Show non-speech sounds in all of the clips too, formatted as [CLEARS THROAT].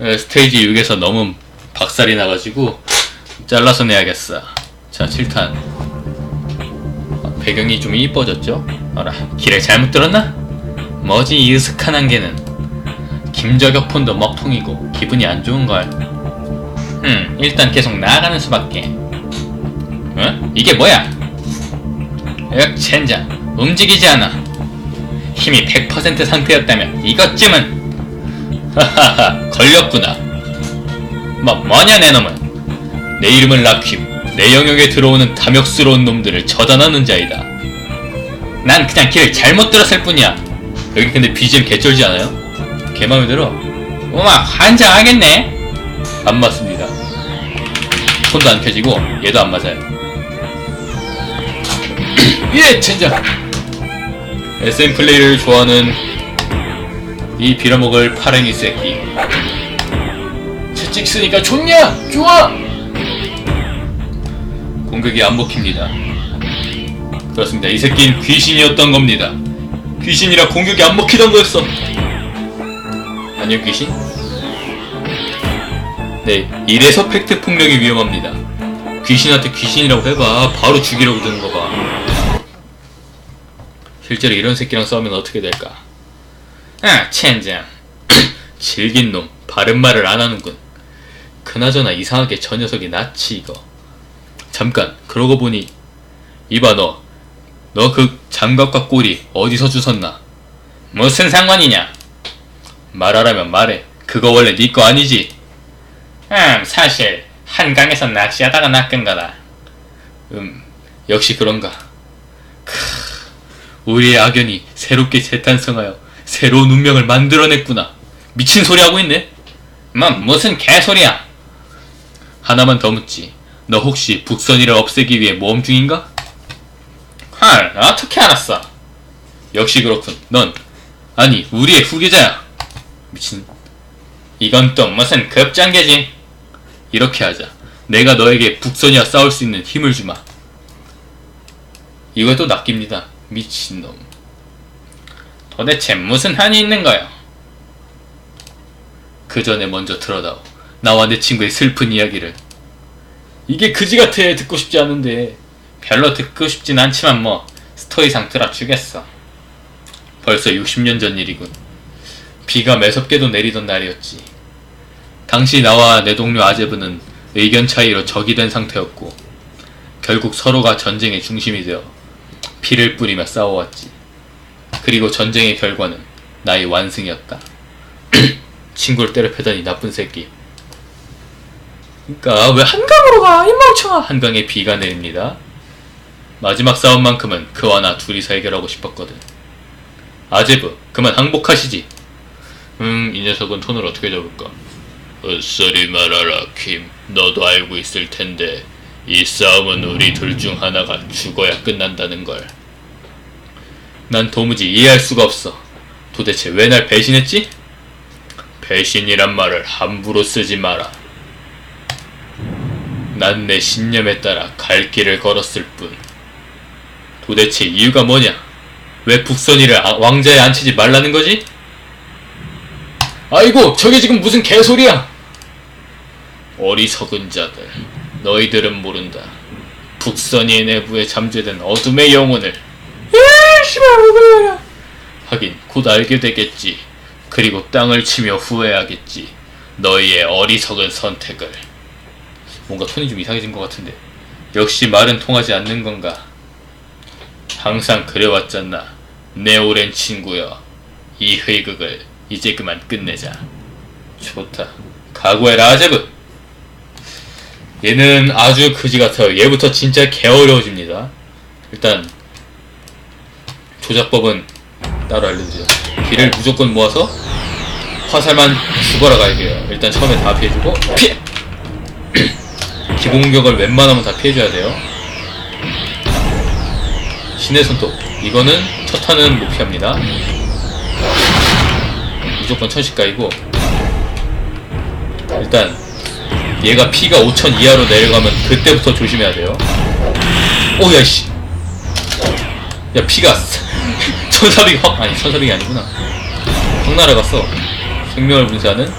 에, 스테이지 6에서 너무 박살이 나가지고 잘라서 내야겠어. 자, 7탄. 아, 배경이 좀 이뻐졌죠? 어라, 길을 잘못 들었나? 뭐지 이 으슥한 안개는. 김저격 폰도 먹통이고 기분이 안 좋은걸. 음, 일단 계속 나아가는 수밖에. 어? 이게 뭐야? 역 젠장, 움직이지 않아. 힘이 100% 상태였다면 이것쯤은 하하하 [LAUGHS] 걸렸구나. 뭐 뭐냐 내 놈은 내 이름은 라킴 내 영역에 들어오는 탐욕스러운 놈들을 처단하는 자이다. 난 그냥 길을 잘못 들었을 뿐이야. 여기 근데 BGM 개쩔지 않아요? 개 맘에 들어. 우와 환장하겠네. 안 맞습니다. 손도 안 켜지고 얘도 안 맞아요. [CLEARS THROAT] 예 젠장. SM 플레이를 좋아하는 이 빌어먹을 파랭이 새끼. 채찍 쓰니까 좋냐? 좋아! 공격이 안 먹힙니다. 그렇습니다. 이 새끼는 귀신이었던 겁니다. 귀신이라 공격이 안 먹히던 거였어. 아니요, 귀신? 네, 이래서 팩트 폭력이 위험합니다. 귀신한테 귀신이라고 해봐. 바로 죽이려고 드는 거 봐. 실제로 이런 새끼랑 싸우면 어떻게 될까? 아, 첸장. [CLEARS THROAT] 질긴 놈, 바른 말을 안 하는군. 그나저나 이상하게 저 녀석이 낫지, 이거. 잠깐, 그러고 보니, 이봐, 너. 너 그 장갑과 꼬리 어디서 주웠나? 무슨 상관이냐? 말하라면 말해. 그거 원래 네 거 아니지? 음, 사실, 한강에서 낚시하다가 낚은 거다. 음, 역시 그런가. 우리의 악연이 새롭게 재탄생하여 새로운 운명을 만들어냈구나. 미친 소리 하고 있네. 뭐 무슨 개소리야? 하나만 더 묻지. 너 혹시 북선이를 없애기 위해 모험 중인가? 헐, 어떻게 알았어? 역시 그렇군. 넌 아니 우리의 후계자야. 미친. 이건 또 무슨 급장계지? 이렇게 하자. 내가 너에게 북선이와 싸울 수 있는 힘을 주마. 이것도 낚입니다. 미친놈. 도대체 무슨 한이 있는 거야? 그 전에 먼저 들어다오. 나와 내 친구의 슬픈 이야기를. 이게 그지 같아. 듣고 싶지 않은데. 별로 듣고 싶진 않지만 뭐, 스토리상 들어주겠어. 벌써 60년 전 일이군. 비가 매섭게도 내리던 날이었지. 당시 나와 내 동료 아제브는 의견 차이로 적이 된 상태였고, 결국 서로가 전쟁의 중심이 되어 피를 뿌리며 싸워왔지. 그리고 전쟁의 결과는 나의 완승이었다. [CLEARS THROAT] 친구를 때려 패다니 나쁜 새끼. 그니까 왜 한강으로 가? 이멍청아. 한강에 비가 내립니다. 마지막 싸움만큼은 그와 나 둘이서 해결하고 싶었거든. 아제브, 그만 항복하시지. 음, 이 녀석은 톤을 어떻게 잡을까? 헛소리 말아라, 킴. 너도 알고 있을 텐데 이 싸움은 우리 둘 중 하나가 죽어야 끝난다는 걸. 난 도무지 이해할 수가 없어. 도대체 왜 날 배신했지? 배신이란 말을 함부로 쓰지 마라. 난 내 신념에 따라 갈 길을 걸었을 뿐. 도대체 이유가 뭐냐? 왜 북선이를 아- 왕자에 앉히지 말라는 거지? 아이고, 저게 지금 무슨 개소리야! 어리석은 자들, 너희들은 모른다. 북선이의 내부에 잠재된 어둠의 영혼을. 에, 씨발? 하긴 곧 알게 되겠지. 그리고 땅을 치며 후회하겠지. 너희의 어리석은 선택을. 뭔가 톤이 좀 이상해진 것 같은데. 역시 말은 통하지 않는 건가? 항상 그래왔잖아. 내 오랜 친구여. 이 회극을 이제 그만 끝내자. 좋다. 각오해라, 아제브! 얘는 아주 그지 같아요. 얘부터 진짜 개어려워집니다. 일단, 조작법은 따로 알려주죠. 길을 무조건 모아서 화살만 죽어라 갈게요. 일단 처음에 다 피해주고, 피해! [CLEARS THROAT] 기본 공격을 웬만하면 다 피해줘야 돼요. 신의 손톱. 이거는 첫 탄은 못 피합니다. 무조건 천식가이고 일단 얘가 피가 5000 이하로 내려가면 그때부터 조심해야 돼요. 오야 씨. 야 피가 1400확 아니 1400이 아니구나. 확 날아갔어. 생명을 분쇄하는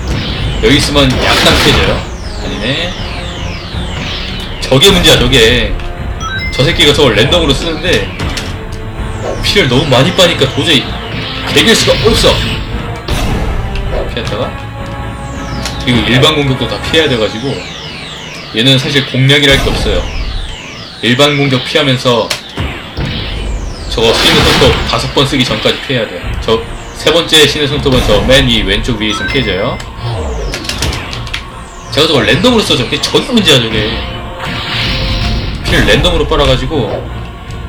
여기 있으면 약간 피해져요. 아니네. 저게 문제야, 저게. 저 새끼가 저걸 랜덤으로 쓰는데, 피를 너무 많이 빠니까 도저히 개길 수가 없어. 피했다가. 그리고 일반 공격도 다 피해야 돼가지고, 얘는 사실 공략이랄 게 없어요. 일반 공격 피하면서, 저거 신의 손톱 다섯 번 쓰기 전까지 피해야 돼. 저세 번째 신의 손톱은 저 맨 위 왼쪽 위에 있으면 피해져요. 제가 저걸 랜덤으로 써줘. 그게 저게 문제야, 저게. 피를 랜덤으로 빨아가지고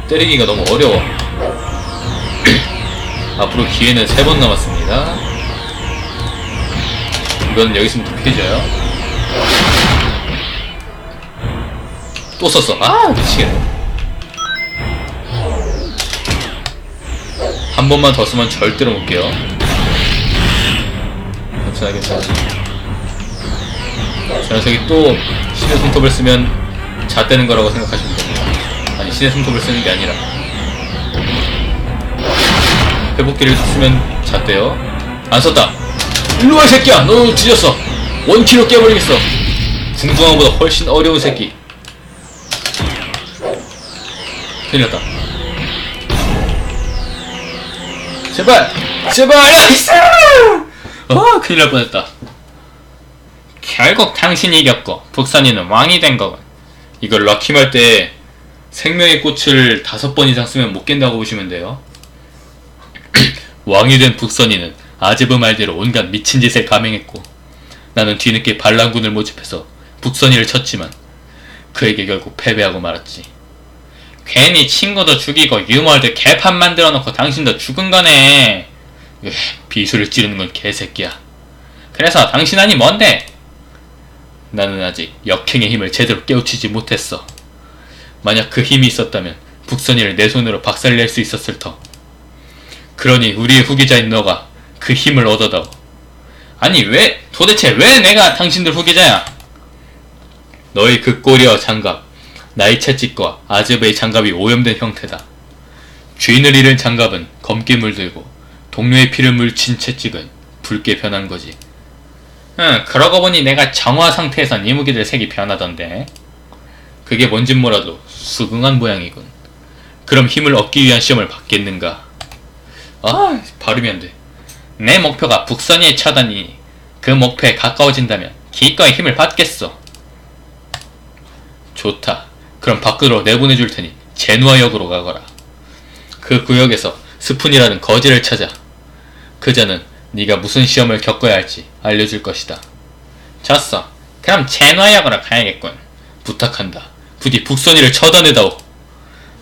때리기가 너무 어려워. [CLEARS THROAT] 앞으로 기회는 세 번 남았습니다. 이건 여기 있으면 더 피해져요. 또 썼어. 아, 미치겠네. 한 번만 더 쓰면 절대로 못 깨요. 괜찮아, 괜찮아. 저 녀석이 또 신의 손톱을 쓰면 잣되는 거라고 생각하시면 됩니다. 아니, 신의 손톱을 쓰는 게 아니라. 회복기를 쓰면 잣대요. 안 썼다. 일로와, 이 새끼야! 너 뒤졌어! 원키로 깨버리겠어! 궁둥아보다 훨씬 어려운 새끼. 큰일 났다. 제발! 제발! 나이스! 어, 큰일 날 뻔했다. 결국 당신이 이겼고, 북선이는 왕이 된 거군. 이걸 럭키말 때 생명의 꽃을 다섯 번 이상 쓰면 못 깬다고 보시면 돼요. [CLEARS THROAT] 왕이 된 북선이는 아제브 말대로 온갖 미친 짓을 감행했고, 나는 뒤늦게 반란군을 모집해서 북선이를 쳤지만, 그에게 결국 패배하고 말았지. 괜히 친구도 죽이고 유머도 개판 만들어 놓고 당신도 죽은 거네. 으, 비수를 찌르는 건 개새끼야. 그래서 당신 아니 뭔데? 나는 아직 역행의 힘을 제대로 깨우치지 못했어. 만약 그 힘이 있었다면 북선이를 내 손으로 박살낼 수 있었을 터. 그러니 우리의 후계자인 너가 그 힘을 얻어다오. 아니 왜 도대체 왜 내가 당신들 후계자야? 너의 그 꼬리와 장갑, 나의 채찍과 아즈베의 장갑이 오염된 형태다. 주인을 잃은 장갑은 검게 물들고 동료의 피를 묻힌 채찍은 붉게 변한 거지. 응, 그러고 보니 내가 정화 상태에선 이 무기들 색이 변하던데. 그게 뭔진 몰라도 수긍한 모양이군. 그럼 힘을 얻기 위한 시험을 받겠는가? 아, 발음이 안 돼. 내 목표가 북선이에 처다니 그 목표에 가까워진다면 기꺼이 힘을 받겠어. 좋다. 그럼 밖으로 내보내줄 테니 제누아 역으로 가거라. 그 구역에서 스푼이라는 거지를 찾아. 그자는 네가 무슨 시험을 겪어야 할지 알려줄 것이다. 졌어. 그럼 제누아 역으로 가야겠군. 부탁한다. 부디 북선이를 처단해다오.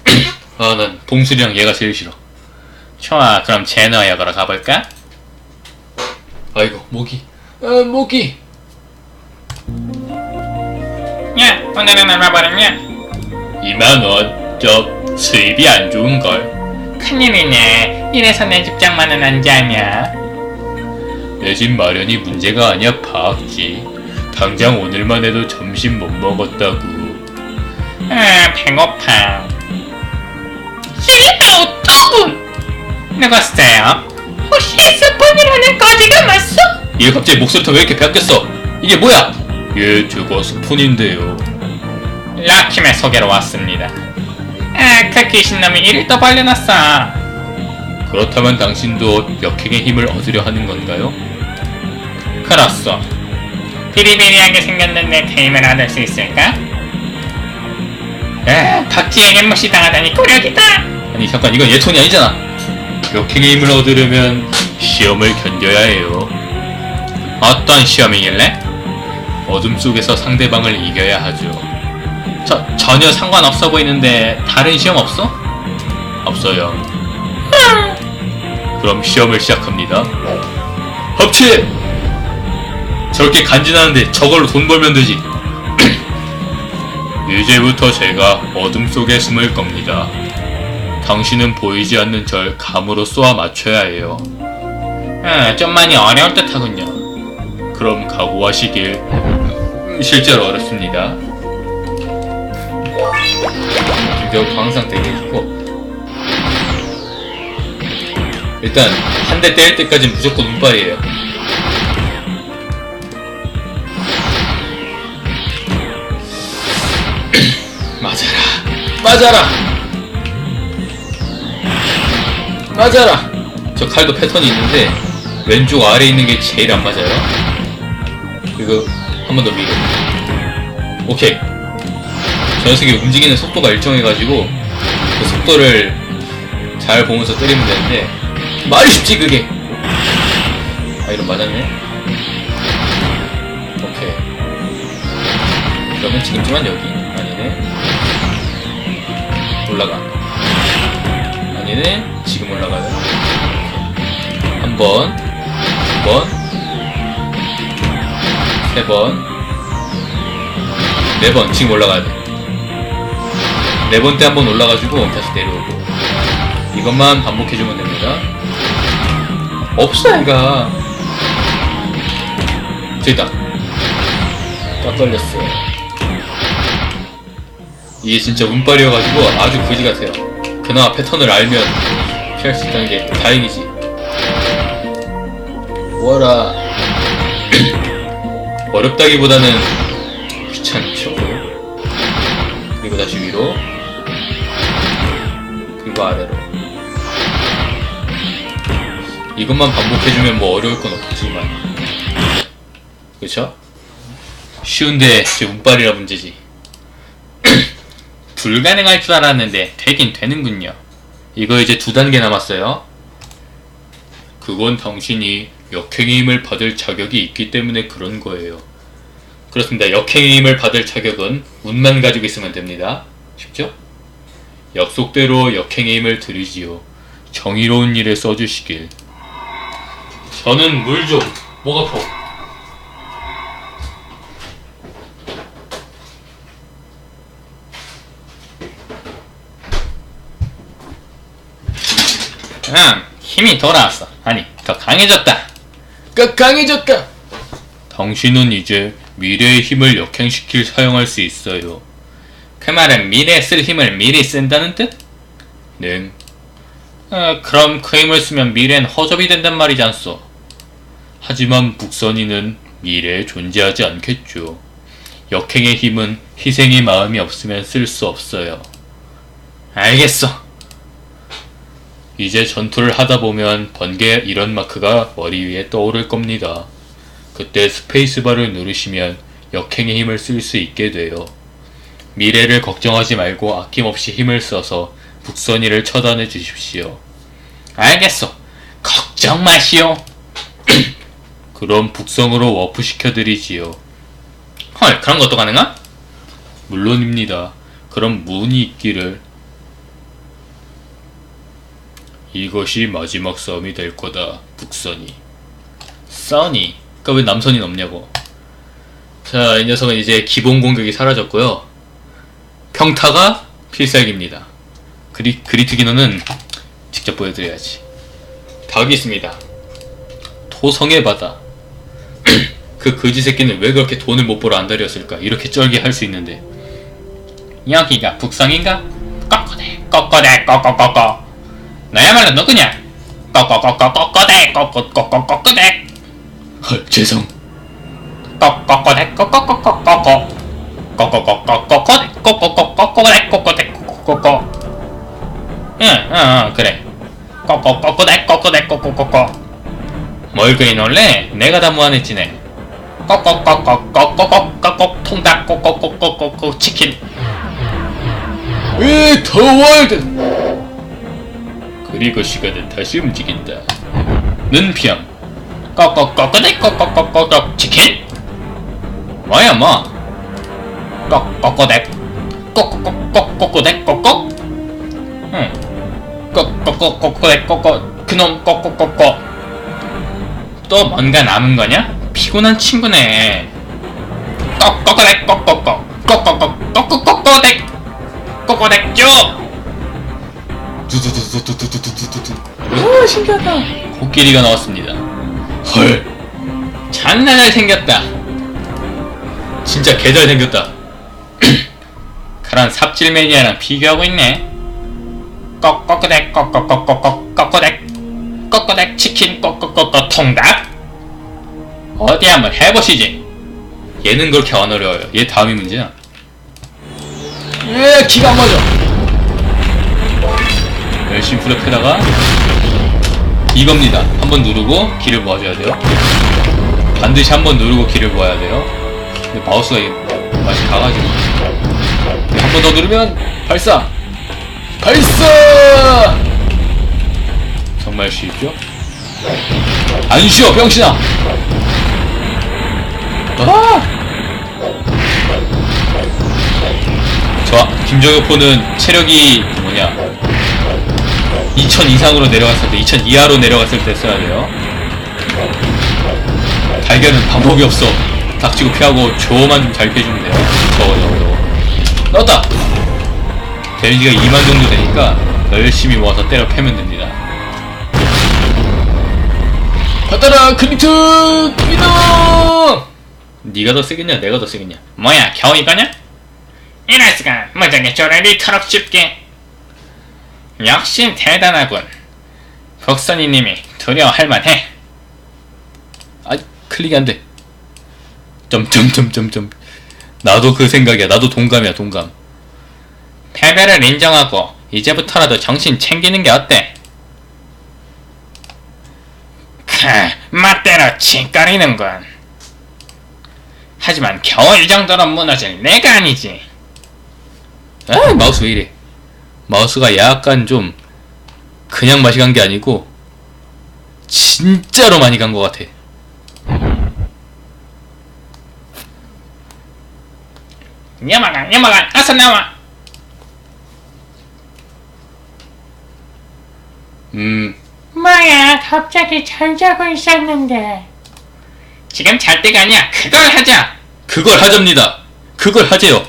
[CLEARS THROAT] 아, 난 봉수리랑 얘가 제일 싫어. 좋아, 그럼 제누아 역으로 가볼까? 아이고, 모기. 아, 모기. 야, 오늘은 얼마 벌었냐? 2만원. 저, 수입이 안 좋은걸. 큰일이네. 이래서 내 집장만은 안 자냐? 내 집 마련이 문제가 아니야, 파악지. 당장 오늘만 해도 점심 못 먹었다고. 아, 배고파. 쓰리다 오토군! 누구세요? 혹시 스푼이라는 거지가 맞소? 얘 갑자기 목소리가 왜 이렇게 바뀌었어? 이게 뭐야? 예, 저거 스푼인데요. 라킴의 소개로 왔습니다. 아, 그 귀신놈이 이를 또 벌려놨어. 그렇다면 당신도 역행의 힘을 얻으려 하는 건가요? 그렇소. 비리비리하게 생겼는데 그 힘을 얻을 수 있을까? 아, 덕지에게 무시당하다니 굴욕이다! 아니 잠깐 이건 얘 톤이 아니잖아. 역행의 힘을 얻으려면 시험을 견뎌야 해요. 어떤 시험이길래? 어둠 속에서 상대방을 이겨야 하죠. 저, 전혀 상관없어 보이는데 다른 시험 없어? 없어요. 그럼 시험을 시작합니다. 합체! 저렇게 간지나는데 저걸로 돈 벌면 되지. [CLEARS THROAT] 이제부터 제가 어둠 속에 숨을 겁니다. 당신은 보이지 않는 절 감으로 쏘아 맞춰야 해요. 아, 좀 많이 어려울 듯 하군요. 그럼 각오하시길. 음, 실제로 어렵습니다. 여기 광상 되게 좋고 일단 한 대 때릴 때까지 무조건 운빨이에요. [CLEARS THROAT] 맞아라. 맞아라. 맞아라. 저 칼도 패턴이 있는데 왼쪽 아래에 있는 게 제일 안 맞아요. 그리고 한 번 더 밀어. 오케이. 저 녀석이 움직이는 속도가 일정해가지고 그 속도를 잘 보면서 때리면 되는데 말이 쉽지 그게. 아 이런 맞았네. 오케이. 그러면 지금쯤은 여기. 아니네. 올라가. 아니네. 지금 올라가요. 한번 두번. 세번. 네 번. 지금 올라가야 돼 네번때한번 올라가지고 다시 내려오고. 이것만 반복해주면 됩니다. 없어 얘가. 저기다. 딱 걸렸어 이게 진짜 운빨이어가지고 아주 거지 같아요. 그나마 패턴을 알면 피할 수 있다는 게 다행이지. 뭐라. [CLEARS THROAT] 어렵다기보다는 그리고 아래로. 이것만 반복해주면 뭐 어려울 건 없지만. 그쵸? 쉬운데 제 운빨이라 문제지. [CLEARS THROAT] 불가능할 줄 알았는데 되긴 되는군요. 이거 이제 두 단계 남았어요. 그건 당신이 역행의 힘을 받을 자격이 있기 때문에 그런 거예요. 그렇습니다. 역행의 힘을 받을 자격은 운만 가지고 있으면 됩니다. 쉽죠? 약속대로 역행의 힘을 드리지요. 정의로운 일에 써주시길. 저는 물 좀 목 아파. 응, 힘이 돌아왔어. 아니, 더 강해졌다. 까 강해졌다. 당신은 이제 미래의 힘을 역행시킬 사용할 수 있어요 그 말은 미래에 쓸 힘을 미리 쓴다는 뜻? 네 어, 그럼 그 힘을 쓰면 미래엔 허접이 된단 말이지 않소. 하지만 북선이는 미래에 존재하지 않겠죠. 역행의 힘은 희생의 마음이 없으면 쓸 수 없어요. 알겠어. 이제 전투를 하다 보면 번개 이런 마크가 머리 위에 떠오를 겁니다. 그때 스페이스바를 누르시면 역행의 힘을 쓸 수 있게 돼요. 미래를 걱정하지 말고 아낌없이 힘을 써서 북선이를 처단해 주십시오. 알겠어. 걱정 마시오. [CLEARS THROAT] 그럼 북성으로 워프 시켜드리지요. 헐, 그런 것도 가능하? 물론입니다. 그럼 문이 있기를. 이것이 마지막 싸움이 될 거다, 북선이. 써니. 그니까 왜 남선이 없냐고. 자, 이 녀석은 이제 기본 공격이 사라졌고요. 평타가 필살기입니다. 그리, 그리트 기너는 직접 보여드려야지. 닭이 있습니다. 토성의 바다. [CLEARS THROAT] 그 거지 새끼는 왜 그렇게 돈을 못 벌어 안달이었을까? 이렇게 쩔게 할 수 있는데. 여기가 북성인가? 꺼꺼대, 꺼꺼대, 꺼꺼꺼꺼. 너야말로 누구냐? 꺼꺼꺼꺼, 꺼꺼대, 꺼꺼꺼꺼, 꺼꺼대. 헐, 죄송. 꺼꺼꺼대, 꺼꺼꺼꺼꺼꺼. 꺼꺼꺼꺼꺼꺼대, 꺼꺼꺼꺼꺼대, 꺼꺼대, 꺼꺼꺼꺼. 응, 응, 응, 그래. 꺼꺼꺼꺼대, 꺼꺼대, 꺼꺼꺼꺼. 뭘 그리 놀래? 내가 다 무한했지네. 꺼꺼꺼꺼꺼꺼꺼꺼 통닭 꺼꺼꺼꺼꺼꺼 치킨 에, 더 월드! 그리고 시간은 다시 움직인다. 눈피함. 꺼꺼꺼꺼대 꺼꺼꺼꺼꺼 치킨? 뭐야 뭐? 꺼꺼꺼대 꺼꺼꺼꺼꺼대 꺼꺼? 응. 꺼꺼꺼꺼꺼대 꺼꺼 그놈 꺼꺼꺼꺼 또 뭔가 남은 거냐? 피곤한 친구네. 꺼꺼꺼대 꺼꺼꺼 꺼꺼꺼 꺼꺼꺼꺼대 꺼꺼대 쭉. 두두두두두두두두두두. 우, 신기하다. 코끼리가 나왔습니다. 헐, 장난 잘 생겼다. 진짜 개잘 생겼다. 그런 삽질 매니아랑 비교하고 있네. 꺼꺼꺼대 꺼꺼꺼꺼꺼 꺼꺼대 꺼꺼대 치킨 꺼꺼꺼꺼 꼬꼬꼬댁 꼬꼬꼬댁 꼬꼬 응 꼬꼬꼬 꼬꼬댁 꼬꼬 그놈 꼬꼬꼬 또 뭔가 남은 거냐 피곤한 친구네 꺼꼬꼬댁 꺼꼬꼬 꺼꼬꼬 꺼꼬꼬댁 꺼꼬댁 쪽우 신기하다 코끼리가 나왔습니다 헐 장난을 생겼다 진짜 계절이 생겼다 통닭. 어디 한번 해보시지. 얘는 그렇게 안 어려워요. 얘 다음이 문제야. 에, 기가 안 맞아. 열심히 후려패다가 이겁니다. 한번 누르고 길을 모아줘야 돼요. 반드시 한번 누르고 길을 모아야 돼요. 근데 마우스가 이게 맛이 가가지고 한 번 더 누르면 발사! 발사! 정말 쉽죠? 안 쉬어 병신아! 아! 저 김정효포는 체력이 뭐냐 2000 이상으로 내려갔을 때 2000 이하로 내려갔을 때 써야 돼요 달걀은 방법이 없어 닥치고 피하고 조만 좀잘 피해주면 넣었다. 데미지가 2만 정도 되니까 열심히 모아서 때려 패면 됩니다. 받아라 크리트 미너 네가 더 세겠냐 내가 더 세겠냐? 뭐야 겨우 이거냐? 이럴 수가. 무적의 쪼를 이토록 쉽게. 역시 대단하군. 복선이님이 두려워할 만해. 아 클릭이 안돼. 점점점점점 나도 그 생각이야 나도 동감이야 동감 패배를 인정하고 이제부터라도 정신 챙기는 게 어때? 크, 맛대로 짓거리는군. 하지만 겨우 이 정도로 무너질 내가 아니지. 아 마우스 왜 이래 마우스가 약간 좀 그냥 맛이 간 게 아니고 진짜로 많이 간 것 같아 여마가 어서 나와. 음 뭐야 갑자기 잘 자고 있었는데. 지금 잘 때가 아니야. 그걸 하자. 그걸 하자입니다 그걸 하재요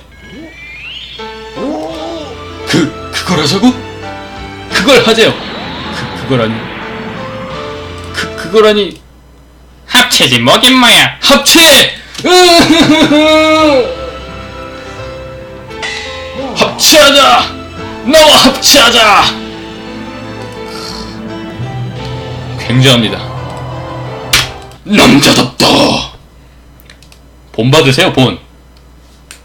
그 그걸 하자고? 그걸 하재요 그 그걸 아니 그 그걸 아니 합체지 뭐긴 뭐야. 합체! [LAUGHS] 합체하자! 나와 합체하자! 굉장합니다. 남자답다! 본 받으세요, 본.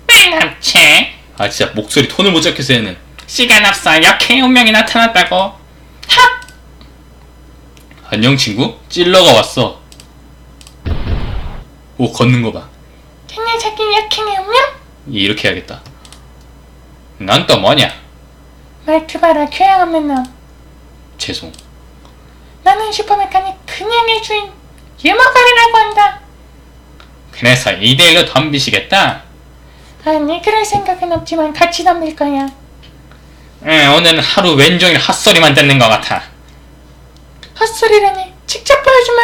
뺑 합체. 아, 진짜 목소리 톤을 못 잡겠어, 얘는. 시간 없어. 역행 운명이 나타났다고. 합. 안녕, 친구? 찔러가 왔어. 오, 걷는 거 봐. 그 녀석이 역행의 운명? 이렇게 해야겠다. 난또 뭐냐? 말투 봐라 교양 없는 놈. 죄송. 나는 슈퍼메카닉 그냥의 주인 유머거리라고 한다. 그래서 2대1로 덤비시겠다? 아니 그럴 생각은 없지만 같이 덤빌 거야. 응 오늘은 하루 왼종일 헛소리만 듣는 것 같아. 헛소리라니 직접 보여주마.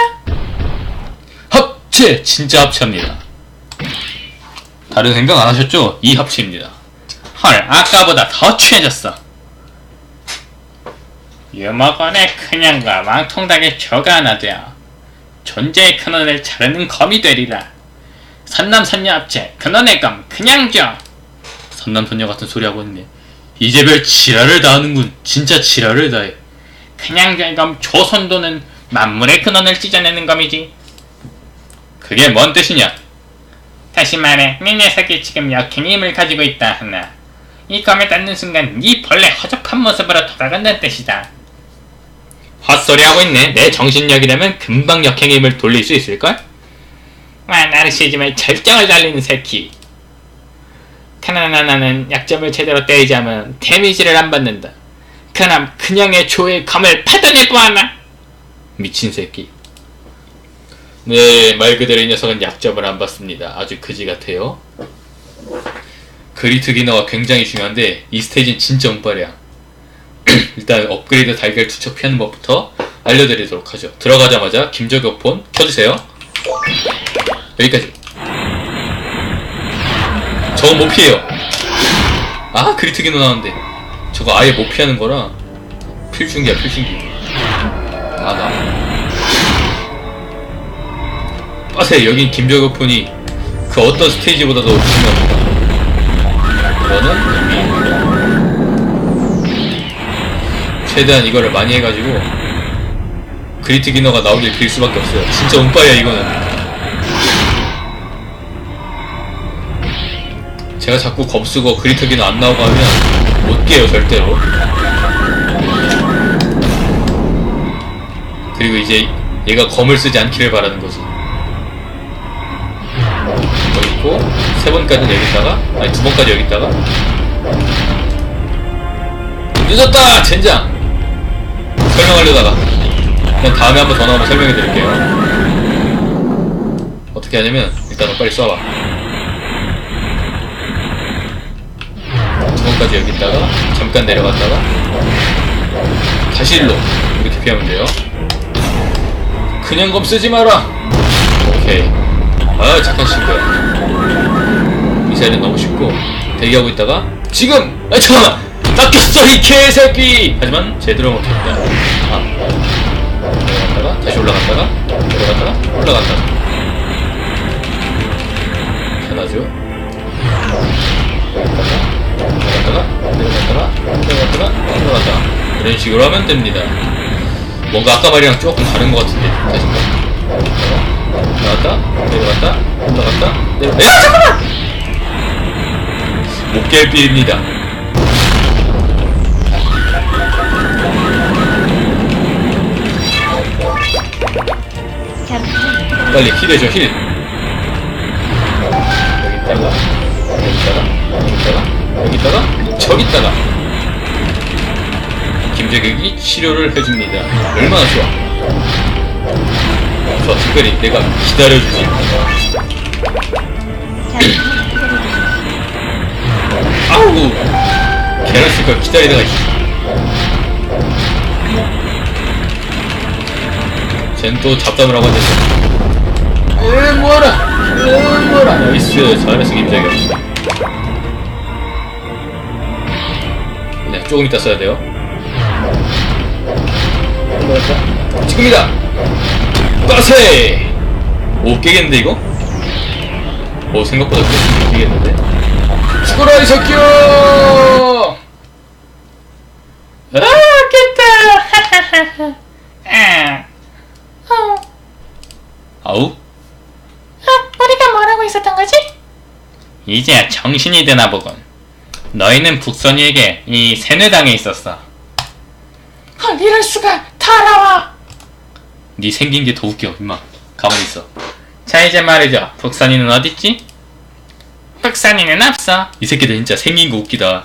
합체! 진짜 합체합니다. 다른 생각 안 하셨죠? 이 합체입니다. 헐 아까보다 더 취해졌어. 유머건의 그냥과 왕통닭의 조가 하나 되어 존재의 근원을 자르는 검이 되리라. 선남선녀 합체 근원의 검 그냥 줘. 선남선녀 같은 소리 하고 있네. 이제별 지랄을 다 하는군. 진짜 지랄을 다해. 그냥 절검 조선도는 만물의 근원을 찢어내는 검이지. 그게 뭔 뜻이냐? 다시 말해, 네 녀석이 지금 역행의 힘을 가지고 있다 하나. 이 검에 닿는 순간 네 벌레 허접한 모습으로 돌아간다는 뜻이다. 헛소리하고 있네. 내 정신력이라면 금방 역행의 힘을 돌릴 수 있을걸? 와, 나르시즘의 절정을 달리는 새끼. 그나나 나는 약점을 제대로 때리자면 데미지를 안 받는다. 그럼 그냥의 조의 검을 파다니 보아나. 미친 새끼. 네, 말 그대로 이 녀석은 약점을 안 받습니다. 아주 그지 같아요. 그리트 기너가 굉장히 중요한데 이 스테이지는 진짜 운빨이야. [CLEARS THROAT] 일단 업그레이드 달걀 투척 피하는 법부터 알려드리도록 하죠. 들어가자마자 김저격 폰 켜주세요. 여기까지. 저거 못 피해요. 아 그리트 기너 나왔는데 저거 아예 못 피하는 거라 필중기야 필중기. 아 나. 빠세 여긴 김저격 폰이 그 어떤 스테이지보다도 중요합니다. 이거는 최대한 이거를 많이 해가지고 그리트 기너가 나오길 빌 수밖에 없어요. 진짜 운빨이야 이거는. 제가 자꾸 겁쓰고 그리트 기너 안 나오고 하면 못 깨요 절대로. 그리고 이제 얘가 검을 쓰지 않기를 바라는 거지. 세 번까지는 여기다가? 아니 두 번까지 여기다가? 늦었다 젠장! 설명하려다가. 그냥 다음에 한 번 더 나오면 설명해 드릴게요. 어떻게 하냐면 일단은 빨리 쏴봐. 두 번까지 여기 있다가 잠깐 내려갔다가 다시 일로. 이렇게 피하면 돼요. 그냥 검 쓰지 마라! 오케이. 아 착한 친구야 미사일은 너무 쉽고 대기하고 있다가 지금! 아 잠깐만! 낚였어 이 개새끼! 하지만 제대로 못했다. 아. 내려갔다가 다시 올라갔다가 내려갔다가 올라갔다가. 편하죠? 내려갔다가 내려갔다가 내려갔다가 내려갔다가. 이런 식으로 하면 됩니다. 뭔가 아까 말이랑 조금 다른 것 같은데 다시인가 올라갔다 내려갔다 올라갔다 내려 야 잠깐만 목결비입니다. 잠깐 빨리 힐해줘 힐. 여기다가 여기다가 여기다가 저기다가. 김재격이 치료를 해줍니다. 얼마나 좋아. 좋아 특별히 내가 기다려주지 [CLEARS THROAT] [CLEARS THROAT] 아우! 걸 기다리다가 쟨또 잡담을 하고 앉았어 에 뭐라 에 뭐라 나이스 잘했어 김재경 그냥 조금 이따 써야 돼요. 지금이다. 빠세! 오 깨겠는데 이거? 오 생각보다 깨겠는데 죽어라 이 새끼야 아 깼다 아, 어, 아우 아, 우리가 뭐라고 있었던 거지? 이제야 정신이 드나 보군. 너희는 북선이에게 이 세뇌당에 있었어. 아, 이럴 수가 더러워. 네 생긴 게 더 웃겨 임마 가만히 있어 자 이제 말이죠. 북선이는 어딨지? 북선이는 없어. 이 새끼들 진짜 생긴 거 웃기다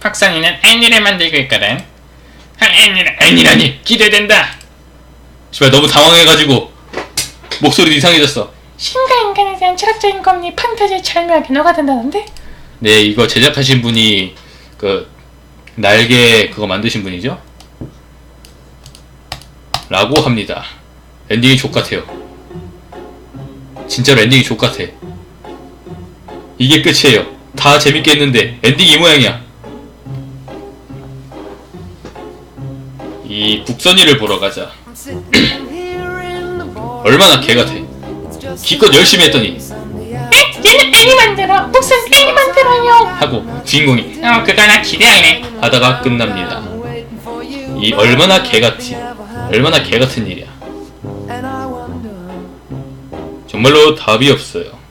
북선이는 애니를 만들고 있거든. 아, 애니를 애니라니 기대된다. 씨발 너무 당황해가지고 목소리도 이상해졌어 신과 인간에 대한 철학적인 겁리 판타지에 절묘하게 녹아든다던데? 네 이거 제작하신 분이 그 날개 그거 만드신 분이죠? 라고 합니다 엔딩이 족같아요 진짜로 엔딩이 족같아 이게 끝이에요. 다 재밌게 했는데 엔딩이 이 모양이야. 이 북선이를 보러 가자. 얼마나 개 같아 기껏 열심히 했더니. 얘는 애니 만들어. 북선 애니 만들어요. 하고 주인공이 어, 그거 나 기대할래. 하다가 끝납니다. 이 얼마나 개 같이 얼마나 개 같은 일이야. 정말로 답이 없어요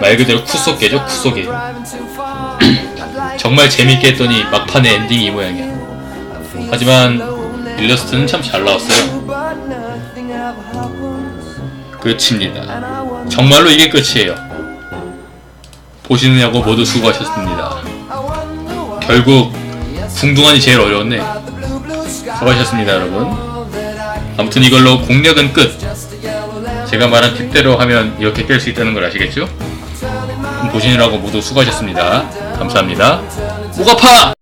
말 그대로 쿠소개죠 쿠소개 [CLEARS THROAT] 정말 재밌게 했더니 막판에 엔딩이 이 모양이야. 하지만 일러스트는 참 잘 나왔어요. 끝입니다. 정말로 이게 끝이에요. 보시느냐고 모두 수고하셨습니다. 결국 궁둥한이 제일 어려웠네. 수고하셨습니다 여러분. 아무튼 이걸로 공략은 끝. 제가 말한 팁대로 하면 이렇게 깰 수 있다는 걸 아시겠죠? 보시느라고 모두 수고하셨습니다 감사합니다 목 아파!